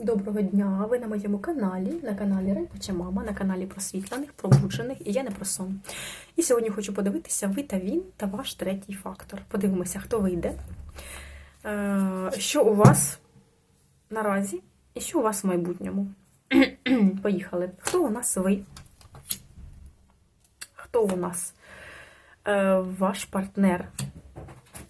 Доброго дня! Ви на моєму каналі, на каналі Райпоча Мама, на каналі просвітлених, пробуджених і я не про сон. І сьогодні хочу подивитися ви та він та ваш третій фактор. Подивимося, хто вийде, е, що у вас наразі і що у вас в майбутньому. Поїхали. Хто у нас ви? Хто у нас е, ваш партнер?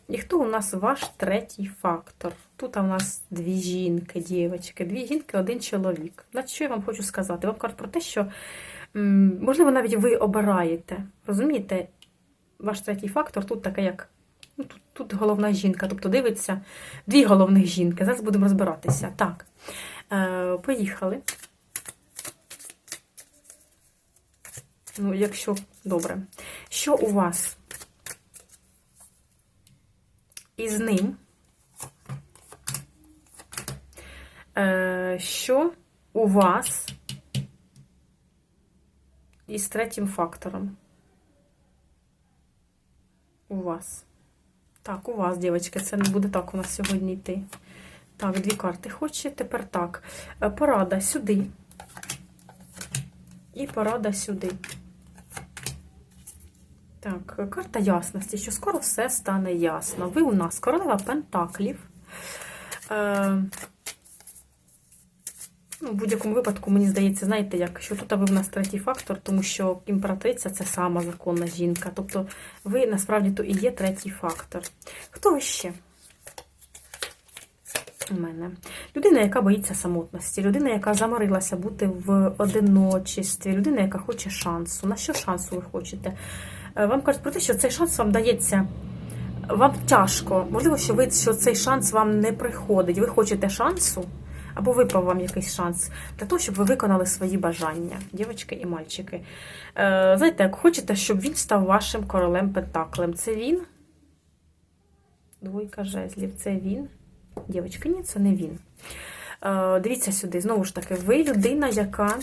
І хто у нас ваш третій фактор? Тут у нас дві жінки, дівчатки, дві жінки, один чоловік. Значить, що я вам хочу сказати? Вам кажуть про те, що, можливо, навіть ви обираєте. Розумієте, ваш третій фактор тут таке, як. Ну, тут, тут головна жінка, тобто дивиться дві головних жінки. Зараз будемо розбиратися. Так, е, поїхали. Ну, якщо добре. Що у вас із ним? Е, що у вас із третім фактором? У вас. Так, у вас, дівчатки, це не буде так у нас сьогодні йти. Так, дві карти хоче. Тепер так. Е, Порада сюди. І порада сюди. Так, карта ясності, що скоро все стане ясно. Ви у нас королева Пентаклів. Е, Ну, в будь-якому випадку, мені здається, знаєте, як, що тут ви в нас третій фактор, тому що імператриця це сама законна жінка. Тобто ви насправді то і є третій фактор. Хто ще? У мене. Людина, яка боїться самотності, людина, яка заморилася бути в одиночестві, людина, яка хоче шансу. На що шансу ви хочете? Е, Вам кажуть про те, що цей шанс вам дається. Вам тяжко. Можливо, що ви що цей шанс вам не приходить. Ви хочете шансу, або випав вам якийсь шанс для того, щоб ви виконали свої бажання, дівчатки і мальчики. Е, знаєте, як хочете, щоб він став вашим королем Пентаклем. Це він? Двойка жезлів, це він. Дівчатки, ні, це не він. Е, дивіться сюди, знову ж таки, ви людина, яка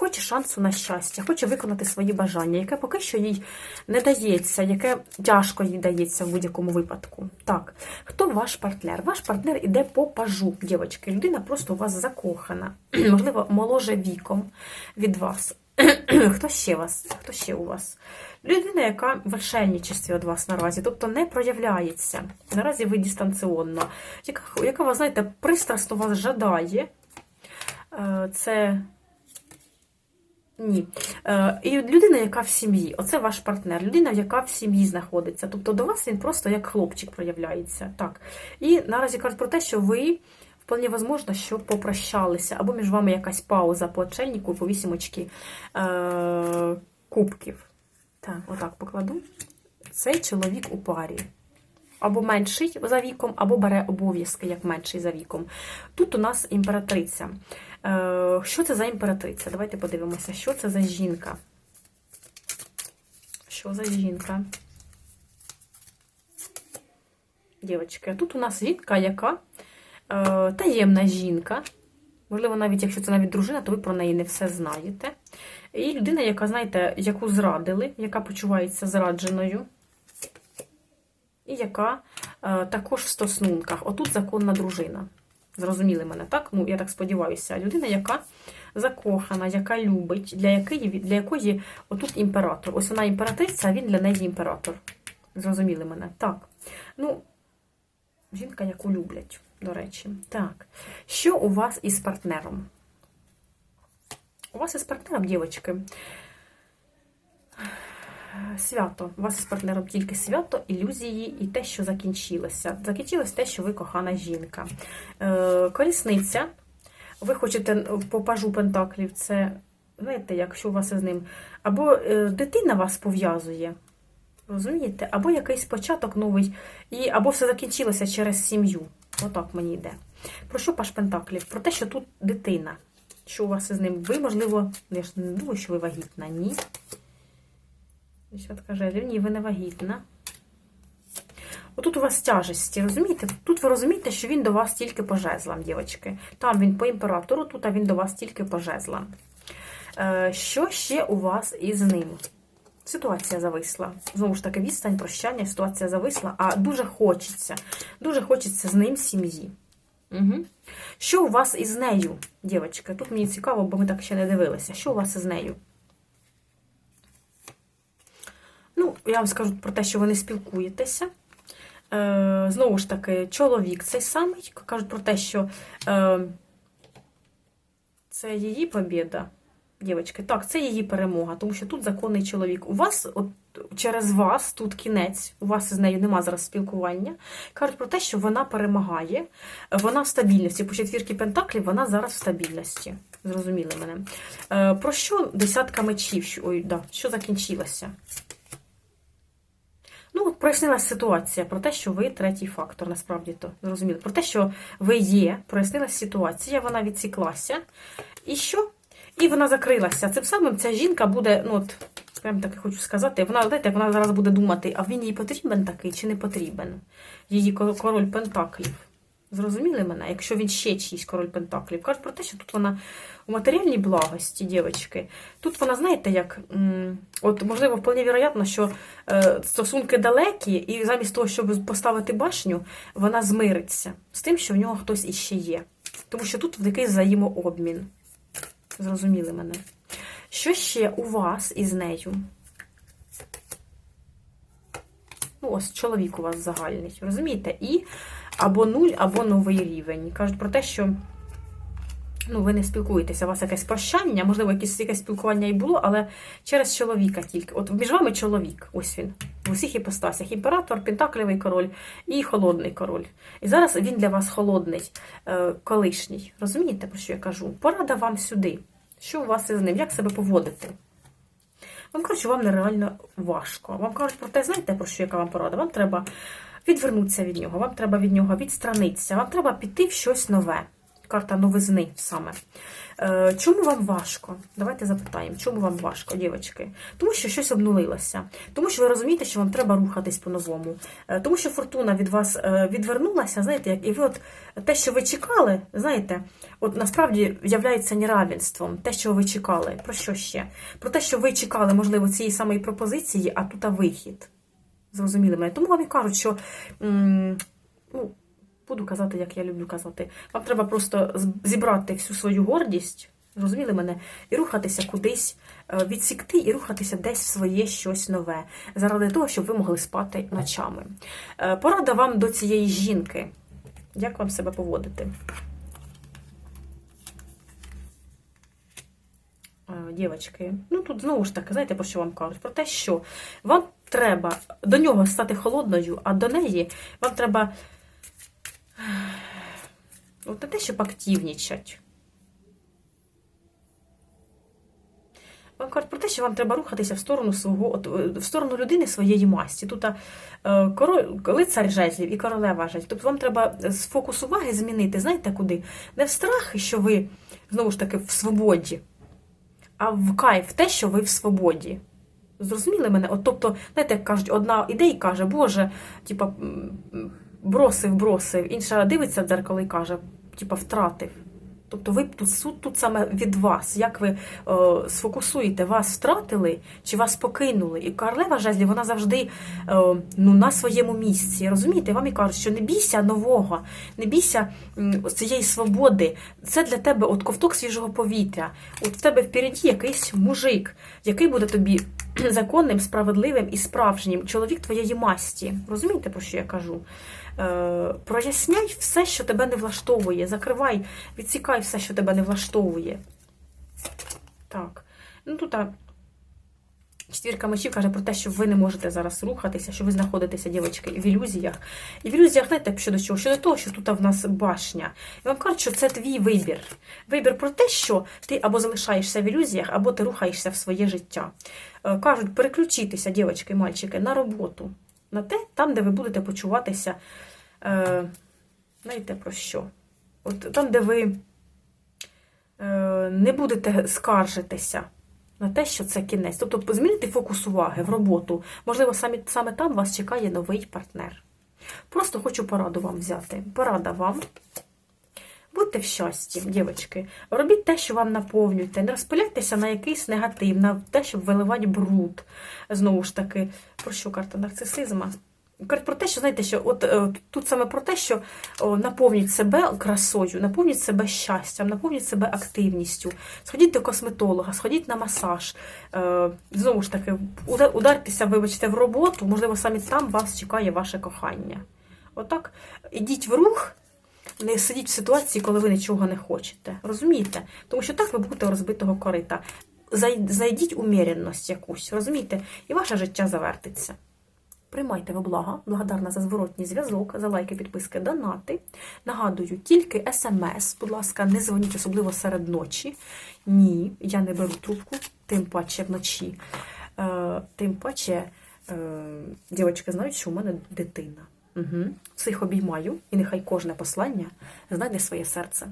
хоче шансу на щастя, хоче виконати свої бажання, яке поки що їй не дається, яке тяжко їй дається в будь-якому випадку. Так, хто ваш партнер? Ваш партнер іде по пажу, дівчатки. Людина просто у вас закохана, можливо, моложе віком від вас. Хто ще вас? Хто ще у вас? Людина, яка в отшельничестві від вас наразі, тобто не проявляється. Наразі ви дистанціонно, яка, яка вас, знаєте, пристрасно вас жадає. Е, Це ні. Е, І людина, яка в сім'ї, оце ваш партнер, людина, яка в сім'ї знаходиться. Тобто до вас він просто як хлопчик проявляється. Так. І наразі кажуть про те, що ви вполне возможно, що попрощалися, або між вами якась пауза по отшельнику, по вісімочки е, кубків. Так, отак покладу. Цей чоловік у парі. Або менший за віком, або бере обов'язки як менший за віком. Тут у нас імператриця. Е, Що це за імператриця? Давайте подивимося, що це за жінка. Що за жінка? Дівчатки, тут у нас жінка, яка е, таємна жінка. Можливо, навіть якщо це навіть дружина, то ви про неї не все знаєте. І людина, яка, знаєте, яку зрадили, яка почувається зрадженою. І яка е, також в стосунках. Отут законна дружина. Зрозуміли мене, так? Ну, я так сподіваюся. Людина, яка закохана, яка любить, для якої, для якої отут імператор. Ось вона імператриця, а він для неї імператор. Зрозуміли мене? Так. Ну, жінка, яку люблять, до речі. Так. Що у вас із партнером? У вас із партнером, дівчатки, свято. У вас із партнером тільки свято, ілюзії і те, що закінчилося. Закінчилось те, що ви кохана жінка. Е, колісниця. Ви хочете по пажу Пентаклів, це, знаєте, якщо у вас із ним. Або е, дитина вас пов'язує. Розумієте? Або якийсь початок новий, і, або все закінчилося через сім'ю. Отак мені йде. Про що паш Пентаклів? Про те, що тут дитина. Що у вас із ним? Ви, можливо, я ж не думаю, що ви вагітна, ні. Десятка жезлів, ні, ви не вагітна. Отут у вас тяжесті, розумієте? Тут ви розумієте, що він до вас тільки по жезлам, дівчатки. Там він по імператору, тут а він до вас тільки по жезлам. Е, Що ще у вас із ним? Ситуація зависла. Знову ж таки, відстань, прощання, ситуація зависла, а дуже хочеться. Дуже хочеться з ним сім'ї. Угу. Що у вас із нею, дівчатка? Тут мені цікаво, бо ми так ще не дивилися. Що у вас із нею? Ну, я вам скажу про те, що ви не спілкуєтеся. Е, знову ж таки, чоловік цей самий. Кажуть про те, що е, це її побіда, дівчатки. Так, це її перемога, тому що тут законний чоловік. У вас, от через вас, тут кінець, у вас з нею нема зараз спілкування. Кажуть про те, що вона перемагає, вона в стабільності. По четвірки Пентаклів вона зараз в стабільності. Зрозуміли мене. Е, про що десятка мечів? Ой, да, що закінчилося? Ну, от прояснилася ситуація про те, що ви третій фактор, насправді то зрозуміло. Про те, що ви є, прояснилася ситуація, вона відсіклася. І що? І вона закрилася. Цим самим ця жінка буде, ну от, прям таки хочу сказати, вона, знаєте, вона зараз буде думати, а він їй потрібен такий чи не потрібен? Її король Пентаклів. Зрозуміли мене? Якщо він ще чийсь король Пентаклів. Кажуть про те, що тут вона у матеріальній благості, дівчатки. Тут вона, знаєте, як, от, можливо, вполне вероятно, що е, стосунки далекі, і замість того, щоб поставити башню, вона змириться з тим, що в нього хтось іще є. Тому що тут такий взаємообмін. Зрозуміли мене. Що ще у вас із нею? Ну, ось чоловік у вас загальний, розумієте? І або нуль, або новий рівень. Кажуть про те, що ну, ви не спілкуєтеся, у вас якесь прощання, можливо, якесь, якесь спілкування і було, але через чоловіка тільки. От між вами чоловік, ось він. В усіх іпостасях. Імператор, Пентаклевий король і холодний король. І зараз він для вас холодний, е, колишній. Розумієте, про що я кажу? Порада вам сюди. Що у вас із ним? Як себе поводити? Вам кажуть, що вам нереально важко. Вам кажуть про те, знаєте, про що яка вам порада? Вам треба відвернутися від нього, вам треба від нього відстранитися, вам треба піти в щось нове. Карта новизни саме. Е, чому вам важко? Давайте запитаємо, чому вам важко, дівчатки? Тому що щось обнулилося. Тому що ви розумієте, що вам треба рухатись по-новому. Е, тому що фортуна від вас е, відвернулася, знаєте, як і ви от те, що ви чекали, знаєте, от насправді являється неравенством. Те, що ви чекали. Про що ще? Про те, що ви чекали, можливо, цієї самої пропозиції, а тут а вихід. Зрозуміли мене. Тому вам і кажуть, що. ну, Буду казати, як я люблю казати. Вам треба просто зібрати всю свою гордість, розуміли мене, і рухатися кудись, е, відсікти і рухатися десь в своє щось нове, заради того, щоб ви могли спати ночами. Е, Порада вам до цієї жінки. Як вам себе поводити? Е, Дівочки, ну тут знову ж таки, знаєте, про що вам кажуть? Про те, що вам треба до нього стати холодною, а до неї вам треба От не те, щоб активнічать. Вам кажуть про те, що вам треба рухатися в сторону свого, е, в сторону людини своєї масті. Тут е, лицар жезлів і королева жезлів. Тобто вам треба з фокус уваги змінити, знаєте куди? Не в страх, що ви знову ж таки в свободі, а в кайф те, що ви в свободі. Зрозуміли мене? От, тобто, знаєте, як кажуть, одна ідея каже, Боже, типа, бросив, бросив, інша дивиться в дзеркало і каже, типа, втратив. Тобто ви тут суд тут саме від вас, як ви е, сфокусуєте, вас втратили чи вас покинули. І королева жезлів, вона завжди е, ну, на своєму місці. Розумієте, вам і кажуть, що не бійся нового, не бійся цієї свободи. Це для тебе от ковток свіжого повітря. От в тебе впереді якийсь мужик, який буде тобі законним, справедливим і справжнім. Чоловік твоєї масті. Розумієте, про що я кажу? Е, проясняй все, що тебе не влаштовує. Закривай, відсікай все, що тебе не влаштовує. Так. Ну тут четвірка мечів каже про те, що ви не можете зараз рухатися, що ви знаходитеся, дівчатки, в ілюзіях. І в ілюзіях, знаєте, щодо чого? Щодо того, що тут в нас башня. І вам кажуть, що це твій вибір. Вибір про те, що ти або залишаєшся в ілюзіях, або ти рухаєшся в своє життя. Е, Кажуть, переключитися, дівчатки, мальчики, на роботу. На те, там, де ви будете почуватися, е, знаєте про що? От там, де ви е, не будете скаржитися на те, що це кінець. Тобто змінити фокус уваги в роботу. Можливо, саме, саме там вас чекає новий партнер. Просто хочу пораду вам взяти. Порада вам. Будьте в щасті, дівчатки. Робіть те, що вам наповнюєте. Не розпиляйтеся на якийсь негатив, на те, щоб виливати бруд. Знову ж таки, про що карта нарцисизма? Про те, що знаєте, що от е, тут саме про те, що наповніть себе красою, наповніть себе щастям, наповніть себе активністю. Сходіть до косметолога, сходіть на масаж. Е, знову ж таки, удартеся, вибачте, в роботу, можливо, саме там вас чекає ваше кохання. Отак, ідіть в рух, не сидіть в ситуації, коли ви нічого не хочете. Розумієте? Тому що так ви будете розбитого корита. Зай- Зайдіть уміряність якусь, розумієте? І ваше життя завертиться. Приймайте ви блага, благодарна за зворотній зв'язок, за лайки, підписки, донати. Нагадую, тільки смс, будь ласка, не дзвоніть, особливо серед ночі. Ні, я не беру трубку, тим паче вночі. Е, тим паче, е, дівчатки знають, що у мене дитина. Угу. Всіх обіймаю, і нехай кожне послання знайде своє серце.